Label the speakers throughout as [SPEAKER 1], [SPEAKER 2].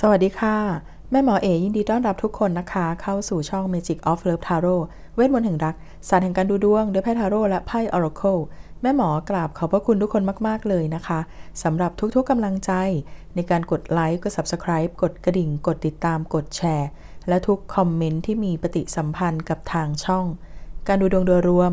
[SPEAKER 1] สวัสดีค่ะ แม่หมอเอยินดีต้อนรับทุกคนนะคะ เข้าสู่ช่อง Magic of Love Tarot เวทมนต์แห่งรัก ศาสตร์แห่งการดูดวงด้วยไพ่ทาโร่และไพ่ Oracle แม่หมอกราบขอบพระคุณทุกคนมาก ๆ เลยนะคะสำหรับทุกๆกำลังใจ ในการกดไลค์กด Subscribe กดกระดิ่ง กดติดตามกดแชร์ และทุกคอมเมนต์ที่มีปฏิสัมพันธ์กับทางช่อง การดูดวงโดยรวม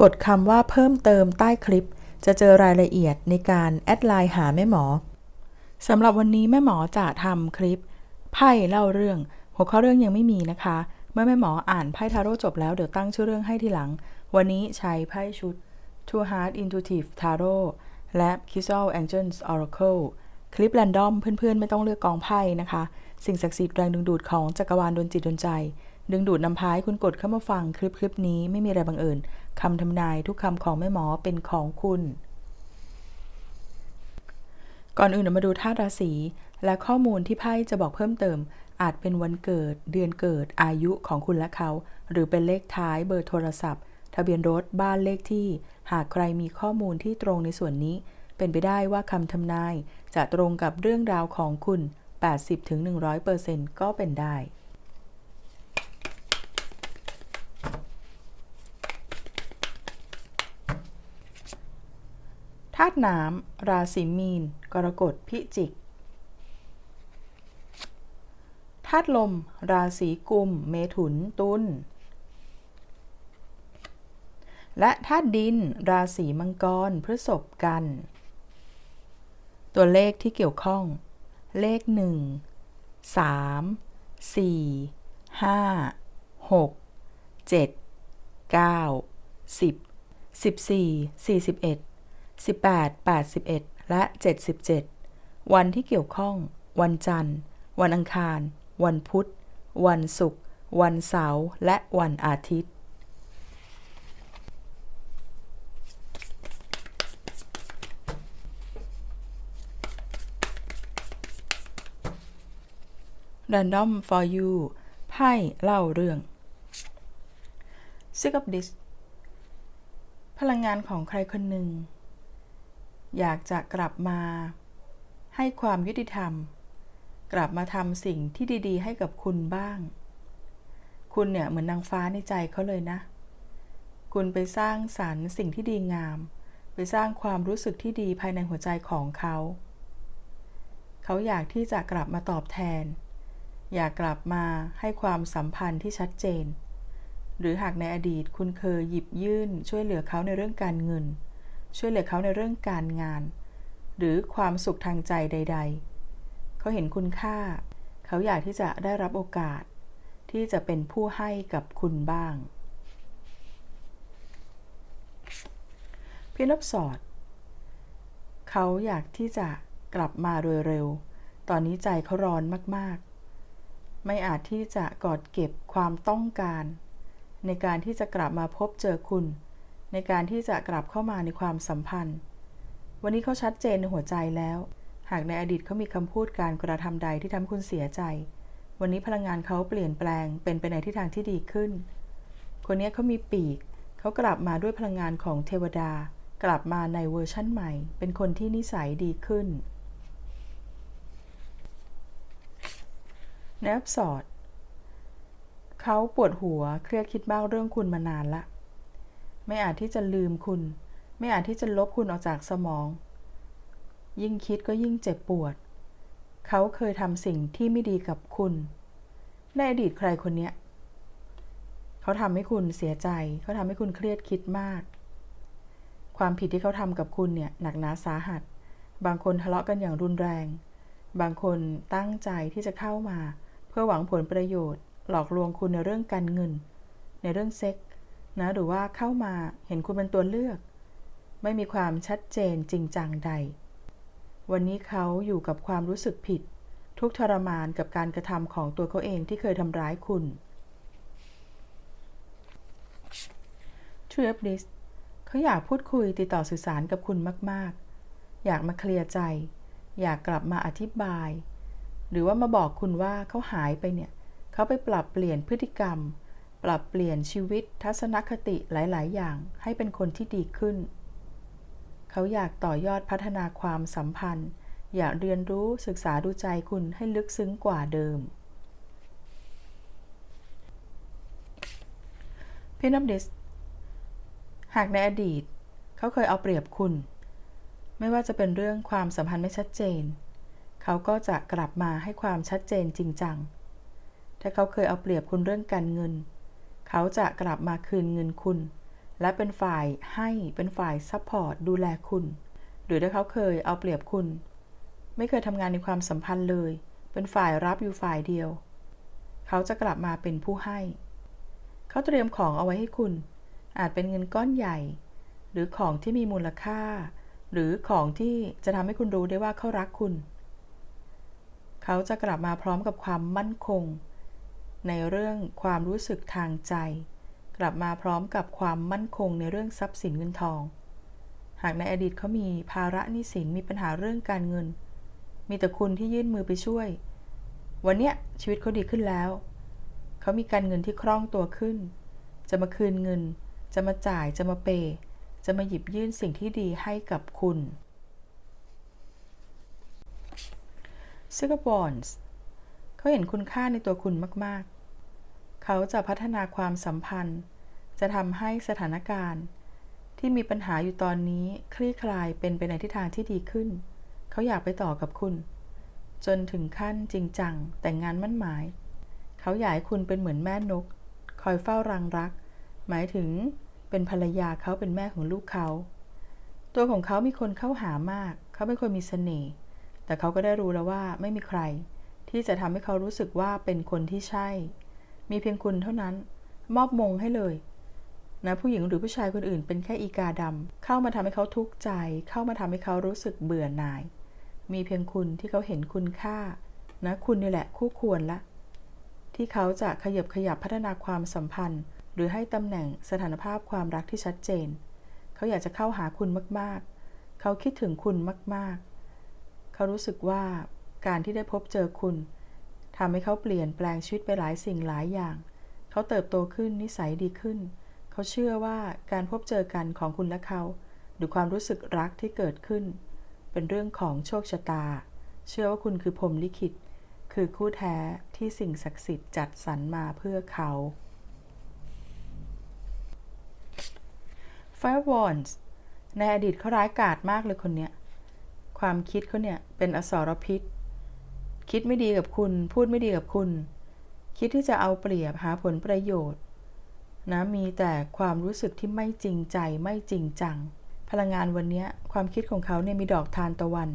[SPEAKER 1] กดคำว่าเพิ่มเติมใต้คลิป จะเจอรายละเอียดในการแอดไลน์หาแม่หมอสำหรับวันนี้แม่หมอจะทำคลิป ไพ่เล่าเรื่อง หัวข้อเรื่องยังไม่มีนะคะ เมื่อแม่หมออ่านไพ่ทาโร่จบแล้วเดี๋ยวตั้งชื่อเรื่องให้ทีหลัง วันนี้ใช้ไพ่ชุด Two Heart Intuitive Tarot และ Crystal Angels Oracle คลิปแรนดอมเพื่อนๆ ไม่ต้องเลือกกองไพ่นะคะ สิ่งศักดิ์สิทธิ์แรงดึงดูดของจักรวาลดนจิตดนใจ ดึงดูดนำพาให้คุณกดเข้ามาฟังคลิปคลิปนี้ไม่มีอะไรบังเอิญคำทำนายทุกคำของแม่หมอเป็นของคุณ ก่อนอื่นมาดูธาตุราศีและข้อมูลที่ไพ่จะบอกเพิ่มเติม อาจเป็นวันเกิด เดือนเกิด อายุของคุณและเขา หรือเป็นเลขท้ายเบอร์โทรศัพท์ ทะเบียนรถบ้านเลขที่ หากใครมีข้อมูลที่ตรงในส่วนนี้ เป็นไปได้ว่าคำทำนาย จะตรงกับเรื่องราวของคุณ 80-100%ก็เป็นได้าตุน้ำราศีมีน กรกฎพิจิกธาตุลม ราศีกุม เมถุนตุลและธาตุดิน ราศีมังกรพฤษภกัน ตัวเลขที่เกี่ยวข้อง เลข 1 3 4 5 6 7 9 10 14 41 18 81 และ 77 วันที่เกี่ยวข้อง วันจันทร์ วันอังคาร วันพุธ วันศุกร์ วันเสาร์และวันอาทิตย์ Random for you ไพ่เล่าเรื่อง Sick of this พลังงานของใครคนหนึ่ง อยากจะกลับมาให้ความยุติธรรม กลับมาทำสิ่งที่ดีๆ ให้กับคุณบ้าง คุณเนี่ยเหมือนนางฟ้าในใจเขาเลยนะ คุณไปสร้างสรรค์สิ่งที่ดีงาม ไปสร้างความรู้สึกที่ดีภายในหัวใจของเขา เขาอยากที่จะกลับมาตอบแทน อยากกลับมาให้ความสัมพันธ์ที่ชัดเจน หรือหากในอดีตคุณเคยหยิบยื่นช่วยเหลือเขาในเรื่องการเงิน ช่วยเหลือเขาในเรื่องการงาน หรือความสุขทางใจใด ๆ เขาเห็นคุณค่า เขาอยากที่จะได้รับโอกาส ที่จะเป็นผู้ให้กับคุณบ้าง พี่ลบสอด เขาอยากที่จะกลับมาโดยเร็ว ตอนนี้ใจเขาร้อนมากๆ ไม่อาจที่จะกอดเก็บความต้องการ ในการที่จะกลับมาพบเจอคุณ ในการที่จะกลับเข้ามาในความสัมพันธ์ วันนี้เขาชัดเจนในหัวใจแล้ว หากในอดีตเขามีคำพูดการกระทำใดที่ทำคุณเสียใจ วันนี้พลังงานเขาเปลี่ยนแปลงเป็นไปในทิศทางที่ดีขึ้น คนนี้เขามีปีก เขากลับมาด้วยพลังงานของเทวดา กลับมาในเวอร์ชั่นใหม่ เป็นคนที่นิสัยดีขึ้นแนบสอด เขาปวดหัวเครียดคิดมากเรื่องคุณมานานละ ไม่อาจที่จะลืมคุณ ไม่อาจที่จะลบคุณออกจากสมอง ยิ่งคิดก็ยิ่งเจ็บปวด เขาเคยทำสิ่งที่ไม่ดีกับคุณ ในอดีตใครคนเนี้ย เขาทำให้คุณเสียใจ เขาทำให้คุณเครียดคิดมาก ความผิดที่เขาทำกับคุณเนี่ยหนักหนาสาหัส บางคนทะเลาะกันอย่างรุนแรง บางคนตั้งใจที่จะเข้ามา เพื่อหวังผลประโยชน์ หลอกลวงคุณในเรื่องการเงิน ในเรื่องเซ็ก นะหรือว่าเข้ามาเห็นคุณเป็นตัวเลือก ไม่มีความชัดเจนจริงจังใด วันนี้เขาอยู่กับความรู้สึกผิด ทุกทรมานกับการกระทำของตัวเขาเองที่เคยทำร้ายคุณ t r i p l i s เขาอยากพูดคุยติดต่อสื่อสารกับคุณมาก ๆ อยากมาเคลียร์ใจ อยากกลับมาอธิบาย หรือว่ามาบอกคุณว่าเขาหายไปเนี่ย เขาไปปรับเปลี่ยนพฤติกรรม ปรับเปลี่ยนชีวิตทัศนคติหลาย ๆ อย่างให้เป็นคนที่ดีขึ้น เขาอยากต่อยอดพัฒนาความสัมพันธ์ อยากเรียนรู้ศึกษาดูใจคุณให้ลึกซึ้งกว่าเดิมพินับดิส หากในอดีต เขาเคยเอาเปรียบคุณ ไม่ว่าจะเป็นเรื่องความสัมพันธ์ไม่ชัดเจน เขาก็จะกลับมาให้ความชัดเจนจริงจัง ถ้าเขาเคยเอาเปรียบคุณเรื่องการเงิน เขาจะกลับมาคืนเงินคุณ และเป็นฝ่ายให้เป็นฝ่ายซัพพอร์ตดูแลคุณ หรือถ้าเขาเคยเอาเปรียบคุณ ไม่เคยทำงานในความสัมพันธ์เลย เป็นฝ่ายรับอยู่ฝ่ายเดียว เขาจะกลับมาเป็นผู้ให้ เขาเตรียมของเอาไว้ให้คุณ อาจเป็นเงินก้อนใหญ่ หรือของที่มีมูลค่า หรือของที่จะทำให้คุณรู้ได้ว่าเขารักคุณ เขาจะกลับมาพร้อมกับความมั่นคง ในเรื่องความรู้สึกทางใจ กลับมาพร้อมกับความมั่นคงในเรื่องทรัพย์สินเงินทอง หากในอดีตเขามีภาระหนี้สินมีปัญหาเรื่องการเงิน มีแต่คุณที่ยื่นมือไปช่วย วันเนี้ยชีวิตเขาดีขึ้นแล้ว เขามีการเงินที่คล่องตัวขึ้น จะมาคืนเงิน จะมาจ่ายจะมาเปย์จะมาหยิบยื่นสิ่งที่ดีให้กับคุณ s i g a b o n s เขาเห็นคุณค่าในตัวคุณมาก เขาจะพัฒนาความสัมพันธ์ จะทำให้สถานการณ์ ที่มีปัญหาอยู่ตอนนี้คลี่คลายเป็นไปในทิศทางที่ดีขึ้น เขาอยากไปต่อกับคุณ จนถึงขั้นจริงจังแต่งงานมั่นหมาย เขาอยากให้คุณเป็นเหมือนแม่นก คอยเฝ้ารังรัก หมายถึงเป็นภรรยาเขาเป็นแม่ของลูกเขา ตัวของเขามีคนเข้าหามาก เขาเป็นคนมีเสน่ห์แต่เขาก็ได้รู้แล้วว่าไม่มีใคร ที่จะทำให้เขารู้สึกว่าเป็นคนที่ใช่ มีเพียงคุณเท่านั้น มอบมงให้เลยนะผู้หญิงหรือผู้ชายคนอื่นเป็นแค่อีกาดำเข้ามาทำให้เขาทุกข์ใจ เข้ามาทำให้เขารู้สึกเบื่อหน่าย มีเพียงคุณที่เขาเห็นคุณค่านะคุณนี่แหละคู่ควรละ ที่เขาจะขยับขยับพัฒนาความสัมพันธ์ หรือให้ตำแหน่งสถานภาพความรักที่ชัดเจน เขาอยากจะเข้าหาคุณมากๆ เขาคิดถึงคุณมากๆ เขารู้สึกว่าการที่ได้พบเจอคุณ ทำให้เขาเปลี่ยนแปลงชีวิตไปหลายสิ่งหลายอย่าง เขาเติบโตขึ้นนิสัยดีขึ้น เขาเชื่อว่าการพบเจอกันของคุณและเขา หรือความรู้สึกรักที่เกิดขึ้น เป็นเรื่องของโชคชะตา เชื่อว่าคุณคือพรมลิขิต คือคู่แท้ที่สิ่งศักดิ์สิทธิ์จัดสรรมาเพื่อเขา Fire Wands ในอดีตเขาร้ายกาจมากเลยคนเนี้ย ความคิดเขาเนี่ยเป็นอสรพิษ คิดไม่ดีกับคุณ พูดไม่ดีกับคุณ คิดที่จะเอาเปรียบหาผลประโยชน์ นะมีแต่ความรู้สึกที่ไม่จริงใจไม่จริงจัง พลังงานวันนี้ความคิดของเขาเนี่ยมีดอกทานตะวัน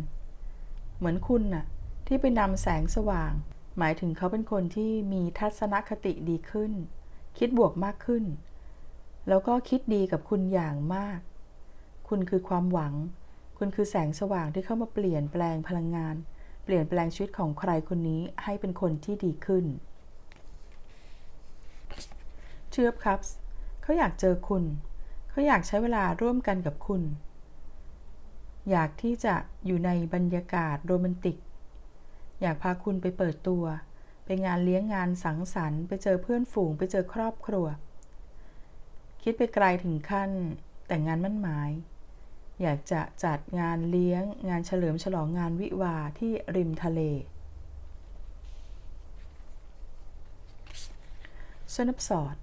[SPEAKER 1] เหมือนคุณน่ะที่ไปนำแสงสว่าง หมายถึงเขาเป็นคนที่มีทัศนคติดีขึ้น คิดบวกมากขึ้น แล้วก็คิดดีกับคุณอย่างมาก คุณคือความหวัง คุณคือแสงสว่างที่เข้ามาเปลี่ยนแปลงพลังงาน เปลี่ยนแปลงชีวิตของใครคนนี้ให้เป็นคนที่ดีขึ้น เชื่อครับเขาอยากเจอคุณ เขาอยากใช้เวลาร่วมกันกับคุณ อยากที่จะอยู่ในบรรยากาศโรแมนติก อยากพาคุณไปเปิดตัว ไปงานเลี้ยงงานสังสรรค์ ไปเจอเพื่อนฝูง ไปเจอครอบครัว คิดไปไกลถึงขั้นแต่งงานมั่นหมาย อยากจะจัดงานเลี้ยง งานเฉลิมฉลองงานวิวาที่ริมทะเล สนับสอด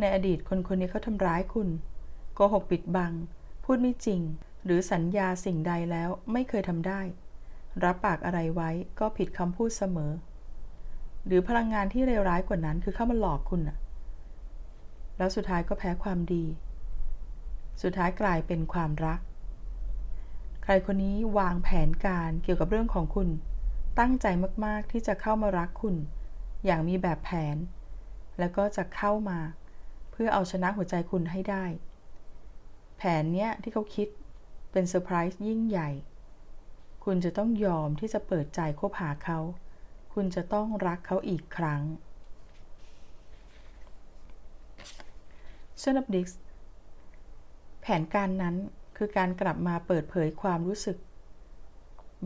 [SPEAKER 1] ในอดีตคนคนนี้เขาทำร้ายคุณ โกหกปิดบัง พูดไม่จริง หรือสัญญาสิ่งใดแล้วไม่เคยทำได้ รับปากอะไรไว้ก็ผิดคำพูดเสมอ หรือพลังงานที่เลวร้ายกว่านั้นคือเข้ามาหลอกคุณน่ะแล้วสุดท้ายก็แพ้ความดี สุดท้ายกลายเป็นความรัก ใครคนนี้วางแผนการเกี่ยวกับเรื่องของคุณ ตั้งใจมากๆที่จะเข้ามารักคุณ อย่างมีแบบแผน แล้วก็จะเข้ามา เพื่อเอาชนะหัวใจคุณให้ได้ แผนเนี้ยที่เขาคิดเป็นเซอร์ไพรส์ยิ่งใหญ่ คุณจะต้องยอมที่จะเปิดใจคบหาเขา คุณจะต้องรักเขาอีกครั้ง s h u n up Dix แผนการนั้นคือการกลับมาเปิดเผยความรู้สึก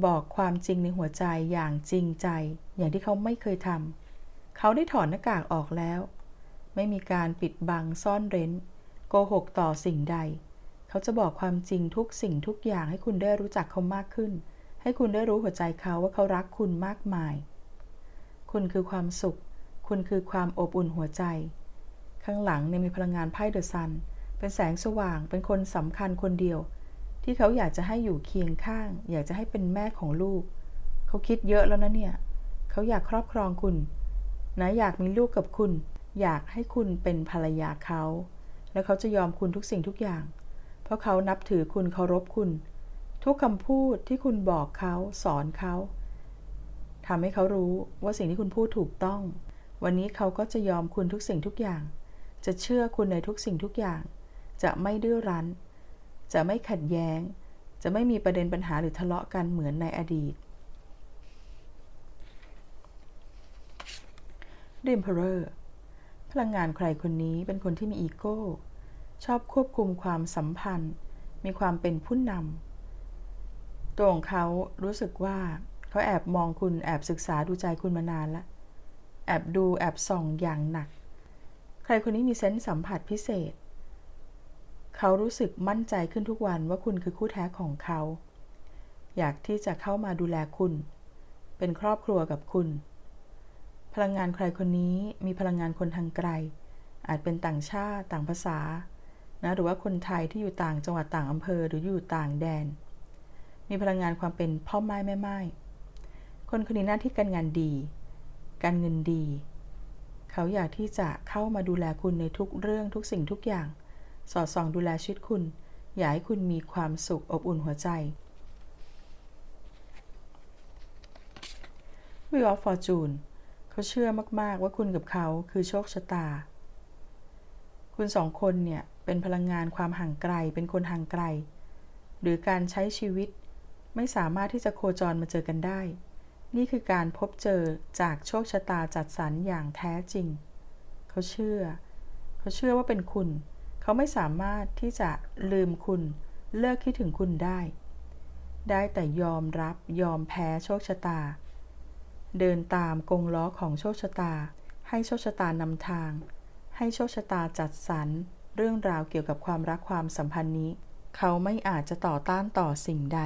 [SPEAKER 1] บอกความจริงในหัวใจอย่างจริงใจ อย่างที่เขาไม่เคยทำเขาได้ถอนหน้ากากออกแล้ว ไม่มีการปิดบังซ่อนเร้น โกหกต่อสิ่งใด เขาจะบอกความจริงทุกสิ่งทุกอย่างให้คุณได้รู้จักเขามากขึ้น ให้คุณได้รู้หัวใจเขาว่าเขารักคุณมากมาย คุณคือความสุข คุณคือความอบอุ่นหัวใจ ข้างหลังเนี่ยมีพลังงานไพ่เดอะซัน เป็นแสงสว่างเป็นคนสำคัญคนเดียว ที่เขาอยากจะให้อยู่เคียงข้าง อยากจะให้เป็นแม่ของลูก เขาคิดเยอะแล้วนะเนี่ย เขาอยากครอบครองคุณ นะอยากมีลูกกับคุณ อยากให้คุณเป็นภรรยาเขา แล้วเขาจะยอมคุณทุกสิ่งทุกอย่าง เพราะเขานับถือคุณเคารพคุณ ทุกคำพูดที่คุณบอกเขาสอนเขาทำให้เขารู้ว่าสิ่งที่คุณพูดถูกต้อง วันนี้เขาก็จะยอมคุณทุกสิ่งทุกอย่าง จะเชื่อคุณในทุกสิ่งทุกอย่าง จะไม่ดื้อรั้น จะไม่ขัดแย้ง จะไม่มีประเด็นปัญหาหรือทะเลาะกันเหมือนในอดีต The Emperor พลังงานใครคนนี้เป็นคนที่มีอีโก้ ชอบควบคุมความสัมพันธ์ มีความเป็นผู้นำตัวของเขารู้สึกว่าเขาแอบมองคุณแอบศึกษาดูใจคุณมานานล้วแอบดูแอบส่องอย่างหนัก ใครคนนี้มีเซนส์สัมผัสพิเศษ เขารู้สึกมั่นใจขึ้นทุกวันว่าคุณคือคู่แท้ของเขา อยากที่จะเข้ามาดูแลคุณ เป็นครอบครัวกับคุณ พลังงานใครคนนี้มีพลังงานคนทางไกล อาจเป็นต่างชาติต่างภาษา นะหรือว่าคนไทยที่อยู่ต่างจังหวัดต่างอำเภอหรืออยู่ต่างแดน มีพลังงานความเป็นพ่อไม้แม่ไม้คนคนนี้หน้าที่การงานดี การเงินดี เขาอยากที่จะเข้ามาดูแลคุณในทุกเรื่องทุกสิ่งทุกอย่าง สอดส่องดูแลชีวิตคุณ อยากให้คุณมีความสุขอบอุ่นหัวใจ Wheel of Fortune เขาเชื่อมาก ๆ ว่าคุณกับเขาคือโชคชะตา คุณสองคนเนี่ย เป็นพลังงานความห่างไกล เป็นคนห่างไกล หรือการใช้ชีวิต ไม่สามารถที่จะโคจรมาเจอกันได้ นี่คือการพบเจอจากโชคชะตาจัดสรรอย่างแท้จริง เขาเชื่อ เขาเชื่อว่าเป็นคุณ เขาไม่สามารถที่จะลืมคุณ เลิกคิดถึงคุณได้ ได้แต่ยอมรับยอมแพ้โชคชะตา เดินตามกงล้อของโชคชะตา ให้โชคชะตานำทาง ให้โชคชะตาจัดสรรเรื่องราวเกี่ยวกับความรักความสัมพันธ์นี้ เขาไม่อาจจะต่อต้านต่อสิ่งใด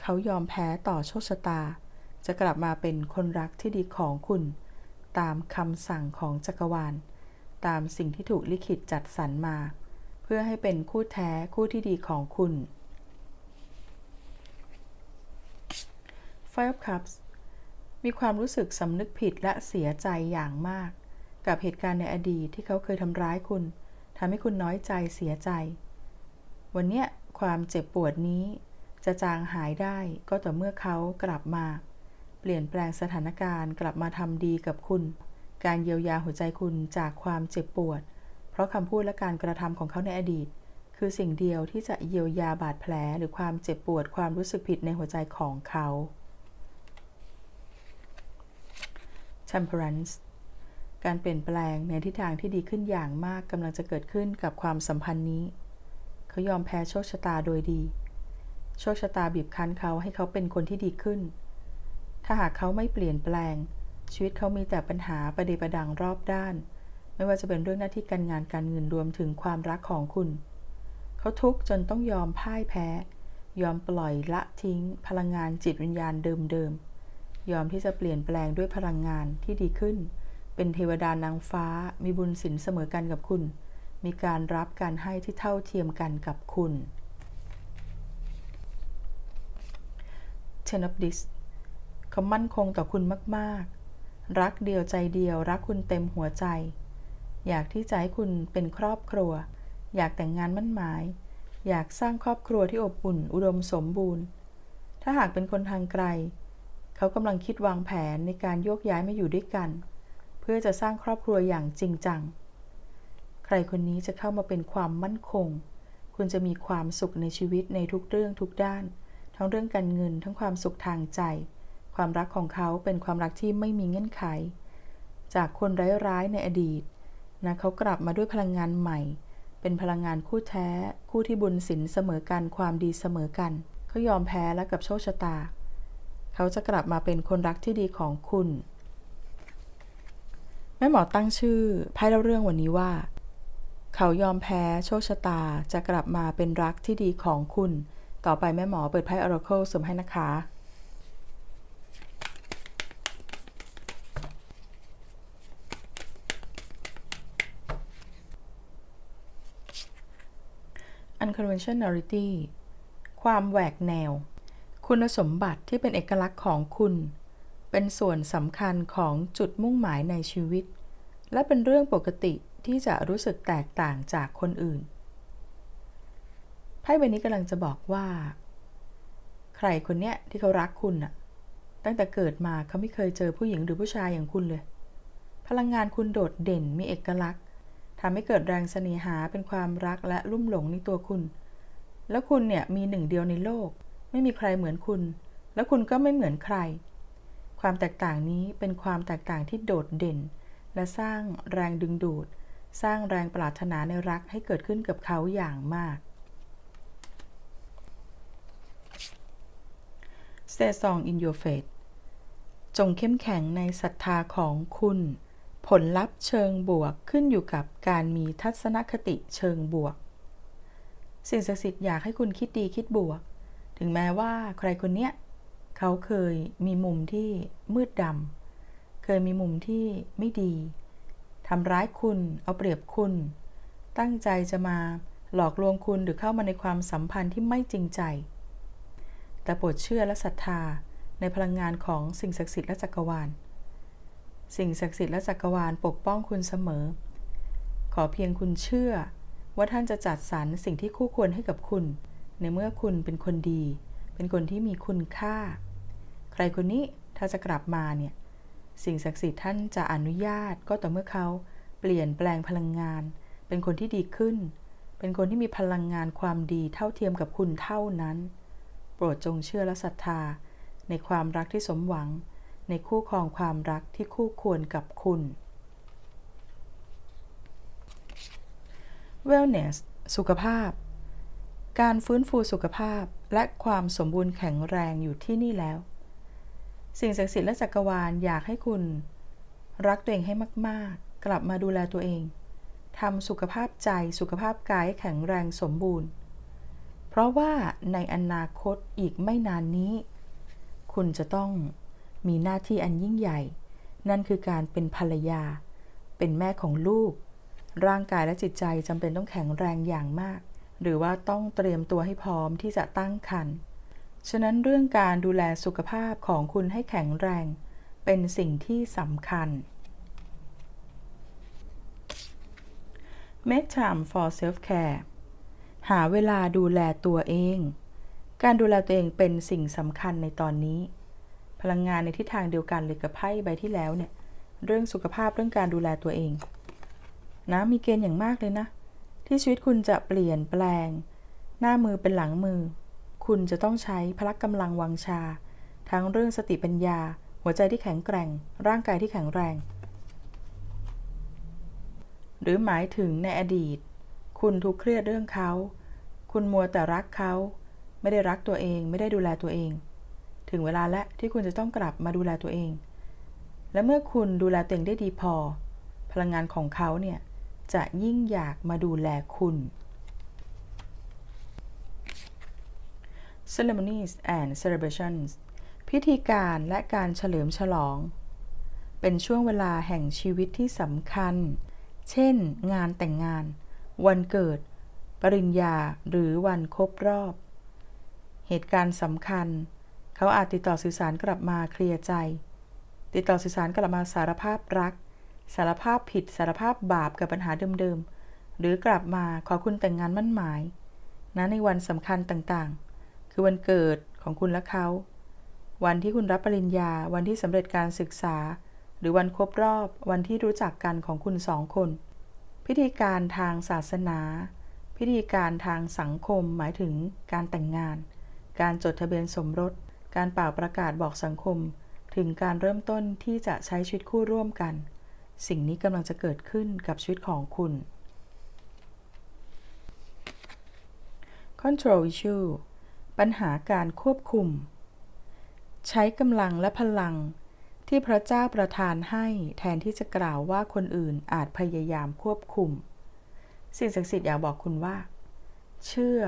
[SPEAKER 1] เขายอมแพ้ต่อโชคชะตา จะกลับมาเป็นคนรักที่ดีของคุณ ตามคำสั่งของจักรวาลตามสิ่งที่ถูกลิขิตจัดสรรมา พื่อให้เป็นคู่แท้คู่ที่ดีของคุณ Five Cups มีความรู้สึกสำนึกผิดและเสียใจอย่างมาก กับเหตุการณ์ในอดีตที่เขาเคยทำร้ายคุณทำให้คุณน้อยใจเสียใจ วันเนี้ยความเจ็บปวดนี้จะจางหายได้ก็ต่อเมื่อเขากลับมา เปลี่ยนแปลงสถานการณ์กลับมาทำดีกับคุณ การเยียวยาหัวใจคุณจากความเจ็บปวด เพราะคำพูดและการกระทำของเขาในอดีต คือสิ่งเดียวที่จะเยียวยาบาดแผลหรือความเจ็บปวดความรู้สึกผิดในหัวใจของเขา Temperance การเปลี่ยนแปลงในทิศทางที่ดีขึ้นอย่างมากกำลังจะเกิดขึ้นกับความสัมพันธ์นี้ เขายอมแพ้โชคชะตาโดยดี โชคชะตาบีบคั้นเขาให้เขาเป็นคนที่ดีขึ้น ถ้าหากเขาไม่เปลี่ยนแปลง ชีวิตเขามีแต่ปัญหาประเดประดังรอบด้าน ไม่ว่าจะเป็นเรื่องหน้าที่การงานการเงินรวมถึงความรักของคุณ เขาทุกข์จนต้องยอมพ่ายแพ้ ยอมปล่อยละทิ้ง พลังงานจิตวิญญาณเดิมๆ ยอมที่จะเปลี่ยนแปลงด้วยพลังงานที่ดีขึ้น เป็นเทวดานางฟ้า มีบุญสินเสมอกันกับคุณ มีการรับการให้ที่เท่าเทียมกันกับคุณ Ten of Dis เขามั่นคงต่อคุณมาก ๆ รักเดียวใจเดียว รักคุณเต็มหัวใจ อยากที่จะให้คุณเป็นครอบครัว อยากแต่งงานมั่นหมาย อยากสร้างครอบครัวที่อบอุ่น อุดมสมบูรณ์ ถ้าหากเป็นคนทางไกล เขากำลังคิดวางแผนในการโยกย้ายมาอยู่ด้วยกัน เพื่อจะสร้างครอบครัวอย่างจริงจัง ใครคนนี้จะเข้ามาเป็นความมั่นคง คุณจะมีความสุขในชีวิตในทุกเรื่องทุกด้าน ทั้งเรื่องการเงิน ทั้งความสุขทางใจ ความรักของเขาเป็นความรักที่ไม่มีเงื่อนไข จากคนร้ายๆในอดีต นะเขากลับมาด้วยพลังงานใหม่ เป็นพลังงานคู่แท้ คู่ที่บุญสินเสมอกันความดีเสมอกันเขายอมแพ้แล้วกับโชคชะตา เขาจะกลับมาเป็นคนรักที่ดีของคุณแม่หมอตั้งชื่อไพ่เล่าเรื่องวันนี้ว่า เขายอมแพ้โชคชะตาจะกลับมาเป็นรักที่ดีของคุณ ต่อไปแม่หมอเปิดไพ่ Oracle สมให้นะคะ unconventionality ความแหวกแนว คุณสมบัติที่เป็นเอกลักษณ์ของคุณ เป็นส่วนสำคัญของจุดมุ่งหมายในชีวิต และเป็นเรื่องปกติที่จะรู้สึกแตกต่างจากคนอื่น ไพ่ใบนี้กำลังจะบอกว่า ใครคนเนี้ยที่เขารักคุณน่ะตั้งแต่เกิดมาเขาไม่เคยเจอผู้หญิงหรือผู้ชายอย่างคุณเลย พลังงานคุณโดดเด่นมีเอกลักษณ์ ทำให้เกิดแรงเสน่หาเป็นความรักและลุ่มหลงในตัวคุณ แล้วคุณเนี่ยมีหนึ่งเดียวในโลก ไม่มีใครเหมือนคุณ แล้วคุณก็ไม่เหมือนใคร ความแตกต่างนี้เป็นความแตกต่างที่โดดเด่น และสร้างแรงดึงดูด สร้างแรงปรารถนาในรักให้เกิดขึ้นกับเขาอย่างมาก Stay strong in your faith จงเข้มแข็งในศรัทธาของคุณ ลลัพธ์เชิงบวกขึ้นอยู่กับการมีทัศนคติเชิงบวก สิ่งศักดิ์สิทธิ์อยากให้คุณคิดดีคิดบวก ถึงแม้ว่าใครคนเนี้ยเขาเคยมีมุมที่มืดดำเคยมีมุมที่ไม่ดีทำร้ายคุณเอาเปรียบคุณ ตั้งใจจะมาหลอกลวงคุณหรือเข้ามาในความสัมพันธ์ที่ไม่จริงใจ แต่โปรดเชื่อและศรัทธาในพลังงานของสิ่งศักดิ์สิทธิ์และจักรวาล สิ่งศักดิ์สิทธิ์และจักรวาลปกป้องคุณเสมอ ขอเพียงคุณเชื่อ ว่าท่านจะจัดสรรสิ่งที่คู่ควรให้กับคุณ ในเมื่อคุณเป็นคนดี เป็นคนที่มีคุณค่า ใครคนนี้ถ้าจะกลับมาเนี่ย สิ่งศักดิ์สิทธิ์ท่านจะอนุญาตก็ต่อเมื่อเขาเปลี่ยนแปลงพลังงาน เป็นคนที่ดีขึ้น เป็นคนที่มีพลังงานความดีเท่าเทียมกับคุณเท่านั้น โปรดจงเชื่อและศรัทธา ในความรักที่สมหวัง ในคู่ครองความรักที่คู่ควรกับคุณ Wellness สุขภาพ การฟื้นฟูสุขภาพและความสมบูรณ์แข็งแรงอยู่ที่นี่แล้ว สิ่งศักดิ์สิทธิ์และจักรวาลอยากให้คุณ รักตัวเองให้มาก ๆ กลับมาดูแลตัวเองทำสุขภาพใจสุขภาพกายแข็งแรงสมบูรณ์ เพราะว่าในอนาคตอีกไม่นานนี้ คุณจะต้อง มีหน้าที่อันยิ่งใหญ่ นั่นคือการเป็นภรรยา เป็นแม่ของลูก ร่างกายและจิตใจจำเป็นต้องแข็งแรงอย่างมาก หรือว่าต้องเตรียมตัวให้พร้อมที่จะตั้งครรภ์ฉะนั้นเรื่องการดูแลสุขภาพของคุณให้แข็งแรง เป็นสิ่งที่สำคัญ Make time for self care หาเวลาดูแลตัวเอง การดูแลตัวเองเป็นสิ่งสำคัญในตอนนี้ พลังงานในทิศทางเดียวกันเลยกับไพ่ใบที่แล้วเนี่ย เรื่องสุขภาพเรื่องการดูแลตัวเอง นะมีเกณฑ์อย่างมากเลยนะ ที่ชีวิตคุณจะเปลี่ยนแปลง หน้ามือเป็นหลังมือ คุณจะต้องใช้พละกำลังวังชา ทั้งเรื่องสติปัญญา หัวใจที่แข็งแกร่ง ร่างกายที่แข็งแรง หรือหมายถึงในอดีต คุณทุกข์เครียดเรื่องเขา คุณมัวแต่รักเขา ไม่ได้รักตัวเอง ไม่ได้ดูแลตัวเอง ถึงเวลาและที่คุณจะต้องกลับมาดูแลตัวเอง และเมื่อคุณดูแลตัวเองได้ดีพอ พลังงานของเขาเนี่ยจะยิ่งอยากมาดูแลคุณ Ceremonies and celebrations พิธีการและการเฉลิมฉลอง เป็นช่วงเวลาแห่งชีวิตที่สำคัญ เช่น งานแต่งงาน วันเกิด ปริญญา หรือวันครบรอบ เหตุการณ์สำคัญ เขาอาจติดต่อสื่อสารกลับมาเคลียร์ใจ ติดต่อสื่อสารกลับมาสารภาพรัก สารภาพผิด สารภาพบาปกับปัญหาเดิมๆ หรือกลับมาขอคุณแต่งงานมั่นหมายนะในวันสำคัญต่างๆ คือวันเกิดของคุณและเขา วันที่คุณรับปริญญา วันที่สำเร็จการศึกษา หรือวันครบรอบ วันที่รู้จักกันของคุณสองคน พิธีการทางศาสนา พิธีการทางสังคมหมายถึงการแต่งงาน การจดทะเบียนสมรส การเป่าประกาศบอกสังคมถึงการเริ่มต้นที่จะใช้ชีวิตคู่ร่วมกัน สิ่งนี้กำลังจะเกิดขึ้นกับชีวิตของคุณ Control issue ปัญหาการควบคุม ใช้กำลังและพลังที่พระเจ้าประทานให้แทนที่จะกล่าวว่าคนอื่นอาจพยายามควบคุม สิ่งศักดิ์สิทธิ์อยากบอกคุณว่า เชื่อ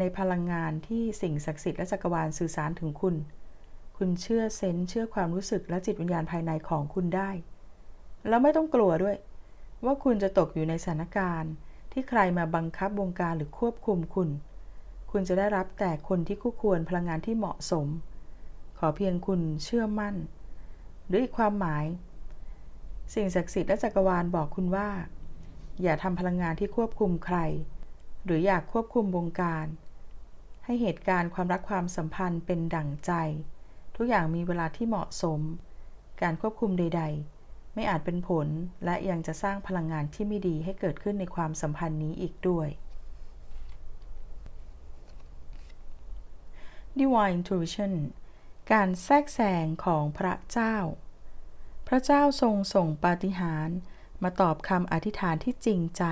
[SPEAKER 1] ในพลังงานที่สิ่งศักดิ์สิทธิ์และจักรวาลสื่อสารถึงคุณ คุณเชื่อเซนส์เชื่อความรู้สึกและจิตวิญญาณภายในของคุณได้ แล้วไม่ต้องกลัวด้วย ว่าคุณจะตกอยู่ในสถานการณ์ ที่ใครมาบังคับวงการหรือควบคุมคุณ คุณจะได้รับแต่คนที่คู่ควรพลังงานที่เหมาะสม ขอเพียงคุณเชื่อมั่น หรืออีกความหมาย สิ่งศักดิ์สิทธิ์และจักรวาลบอกคุณว่า อย่าทำพลังงานที่ควบคุมใครหรืออยากควบคุมวงการ ให้เหตุการณ์ความรักความสัมพันธ์เป็นดั่งใจ ทุกอย่างมีเวลาที่เหมาะสม การควบคุมใด ๆ ไม่อาจเป็นผลและยังจะสร้างพลังงานที่ไม่ดีให้เกิดขึ้นในความสัมพันธ์นี้อีกด้วย Divine Intuition การแทรกแซงของพระเจ้า พระเจ้าทรงส่งปาฏิหาริย์มาตอบคำอธิษฐานที่จริงใจ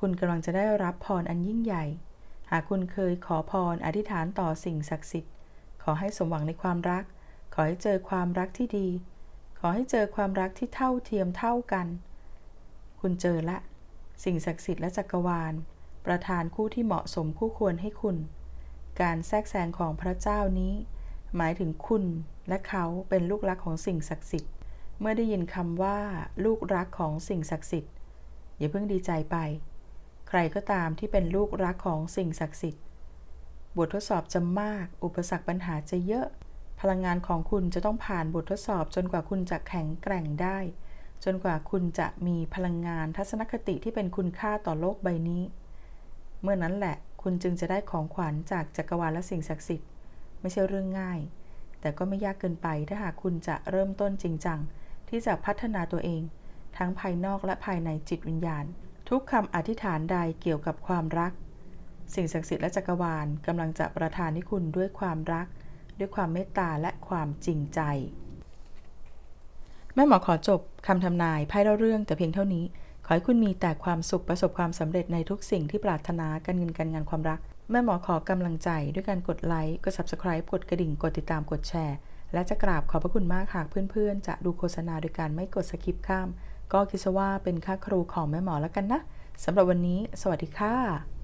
[SPEAKER 1] คุณกำลังจะได้รับพรอันยิ่งใหญ่ หากคุณเคยขอพรอธิษฐานต่อสิ่งศักดิ์สิทธิ์ ขอให้สมหวังในความรัก ขอให้เจอความรักที่ดี ขอให้เจอความรักที่เท่าเทียมเท่ากัน คุณเจอละ สิ่งศักดิ์สิทธิ์และจักรวาล ประทานคู่ที่เหมาะสมคู่ควรให้คุณ การแทรกแซงของพระเจ้านี้ หมายถึงคุณและเขาเป็นลูกรักของสิ่งศักดิ์สิทธิ์ เมื่อได้ยินคำว่า ลูกรักของสิ่งศักดิ์สิทธิ์อย่าเพิ่งดีใจไป ใครก็ตามที่เป็นลูกรักของสิ่งศักดิ์สิทธิ์ บททดสอบจะมาก อุปสรรคปัญหาจะเยอะ พลังงานของคุณจะต้องผ่านบททดสอบ จนกว่าคุณจะแข็งแกร่งได้ จนกว่าคุณจะมีพลังงานทัศนคติที่เป็นคุณค่าต่อโลกใบนี้ เมื่อนั้นแหละ คุณจึงจะได้ของขวัญจากจักรวาลและสิ่งศักดิ์สิทธิ์ ไม่ใช่เรื่องง่าย แต่ก็ไม่ยากเกินไปถ้าหากคุณจะเริ่มต้นจริงจังที่จะพัฒนาตัวเอง ทั้งภายนอกและภายในจิตวิญญาณ ทุกคำอธิษฐานใดเกี่ยวกับความรัก สิ่งศักดิ์สิทธิ์และจักรวาลกำลังจะประทานให้คุณด้วยความรัก ด้วยความเมตตาและความจริงใจ แม่หมอขอจบคำทำนายไพ่เล่าเรื่องแต่เพียงเท่านี้ ขอให้คุณมีแต่ความสุขประสบความสำเร็จในทุกสิ่งที่ปรารถนาการเงินการงานความรัก แม่หมอขอกำลังใจด้วยการกดไลค์กด subscribe กดกระดิ่งกดติดตามกดแชร์และจะกราบขอบพระคุณมากหากเพื่อนๆ จะดูโฆษณาโดยการไม่กดสคิปข้าม ก็คิดซะว่าเป็นค่าครูของแม่หมอแล้วกันนะสำหรับวันนี้ สวัสดีค่ะ